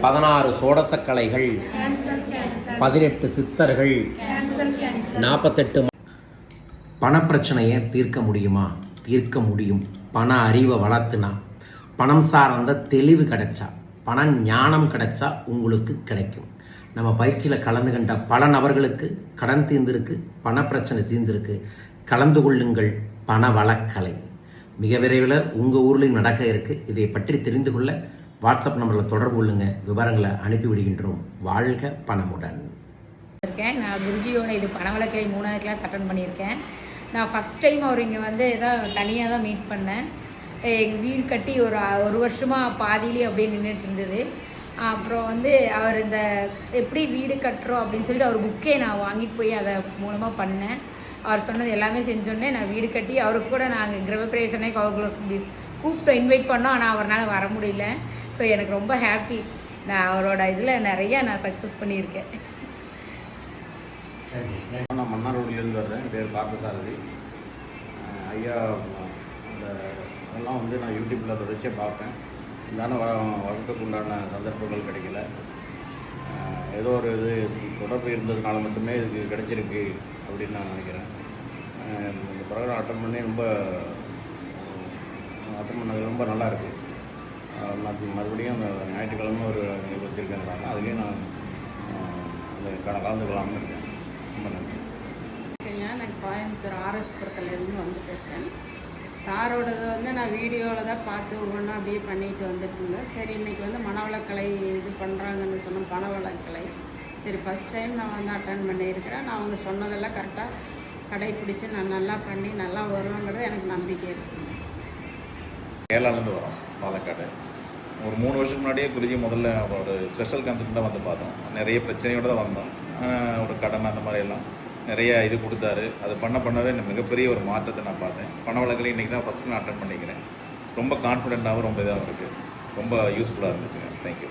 பதினாறு சோடசக்கலைகள் பதினெட்டு சித்தர்கள். நாற்பத்தெட்டு பணப்பிரச்சனையை தீர்க்க முடியுமா? தீர்க்க முடியும். பண அறிவை வளர்த்துனா. பணம் சார்ந்த தெளிவு கிடைச்சா. பண ஞானம் கிடைச்சா உங்களுக்கு கிடைக்கும். நம்ம பயிற்சியில் கலந்து கண்ட பல நபர்களுக்கு கடன் தீர்ந்திருக்கு பணப்பிரச்சனை தீர்ந்திருக்கு. கலந்து கொள்ளுங்கள். பண வளக்கலை. மிக விரைவில் உங்கள் ஊர்லேயும் நடக்க இருக்குது இதை பற்றி தெரிந்து கொள்ள வாட்ஸ்அப் நம்பரில் தொடர்பு கொள்ளுங்க. விவரங்களை அனுப்பிவிடுகின்றோம் வாழ்க பணமுடன். இருக்கேன். நான் குருஜியோட இது பணவளக்கலை மூணாவது கிளாஸ் அட்டன் பண்ணியிருக்கேன். நான் ஃபஸ்ட் டைம் அவர் இங்கே வந்து ஏதோ தனியாக தான் மீட் பண்ணேன். எங்கள் வீடு கட்டி ஒரு ஒரு வருஷமாக பாதியிலே அப்படியே நின்றுட்டு இருந்தது. அப்புறம் வந்து அவர் இந்த எப்படி வீடு கட்டுறோம் அப்படின்னு சொல்லிட்டு அவர் புக்கே நான் வாங்கிட்டு போய் அதை மூலமாக பண்ணேன். அவர் சொன்னது எல்லாமே செஞ்சோடனே நான் வீடு கட்டி அவருக்கு கூட நாங்கள் கிரகப்பிரவேசனே அவர்களுக்கு கூப்பிட்டு இன்வைட் பண்ணோம். ஆனால் அவரால் வர முடியல. ஸோ எனக்கு ரொம்ப ஹாப்பி நான் அவரோட இதில் நிறையா நான் சக்ஸஸ் பண்ணியிருக்கேன். நான் மன்னார்குடியிலேருந்து வர்றேன். என் பேர் பார்த்தசாரதி ஐயா அந்த அதெல்லாம் வந்து நான் யூடியூப்பில் தொடர்ச்சியாக பார்ப்பேன். இருந்தாலும் வ வளர்க்கக்கு உண்டான சந்தர்ப்பங்கள் கிடைக்கல. ஏதோ ஒரு இது தொடர்பு இருந்ததுனால மட்டுமே இதுக்கு கிடைச்சிருக்கு அப்படின்னு நான் நினைக்கிறேன். இந்த ப்ரோக்ராம் அட்டன் பண்ணி ரொம்ப அட்டன் பண்ணது ரொம்ப நல்லா இருக்குது மறுபடியும் அந்த ஞாயிற்றுக்கிழமை ஒரு இது வச்சுருக்கேங்கிறாங்க அதுலேயும் நான் அஹ் அந்த கலந்துக்கலாம்னு இருக்கேன். ரொம்ப நன்றி. ஓகேங்க நான் கோயம்புத்தூர் ஆர்எஸ்புரத்துலேருந்து வந்துட்டு இருக்கேன் சாரோடது வந்து நான் வீடியோவில் தான் பார்த்து ஒவ்வொன்றா அப்படியே பண்ணிட்டு வந்துட்டு இருந்தேன் சரி இன்றைக்கி வந்து மனவளக்கலை இது பண்ணுறாங்கன்னு சொன்னோம் பணவளக்கலை சரி ஃபஸ்ட் டைம் நான் வந்து அட்டன் பண்ணியிருக்கிறேன். நான் அவங்க சொன்னதெல்லாம் கரெக்டாக கடைப்பிடிச்சு நான் நல்லா பண்ணி நல்லா வருவேங்கிறது எனக்கு நம்பிக்கை இருக்குது கேரளாலேருந்து வரோம் பாலக்காடு. ஒரு மூணு வருஷத்துக்கு முன்னாடியே குருஜி முதல்ல ஒரு ஸ்பெஷல் கன்சல்ட்டாக வந்து பார்த்தோம். நிறைய பிரச்சனையோடு தான் வந்தோம். ஒரு கடன் அந்த மாதிரி எல்லாம் நிறைய இது கொடுத்தாரு. அது பண்ண பண்ணவே மிகப்பெரிய ஒரு மாற்றத்தை நான் பார்த்தேன். பண வழக்கில் இன்றைக்கி தான் ஃபஸ்ட்டு நான் அட்டன் பண்ணிக்கிறேன். ரொம்ப கான்ஃபிடென்ட்டாகவும் ரொம்ப இதாகவும் இருக்குது ரொம்ப யூஸ்ஃபுல்லாக இருந்துச்சுங்க. தேங்க்யூ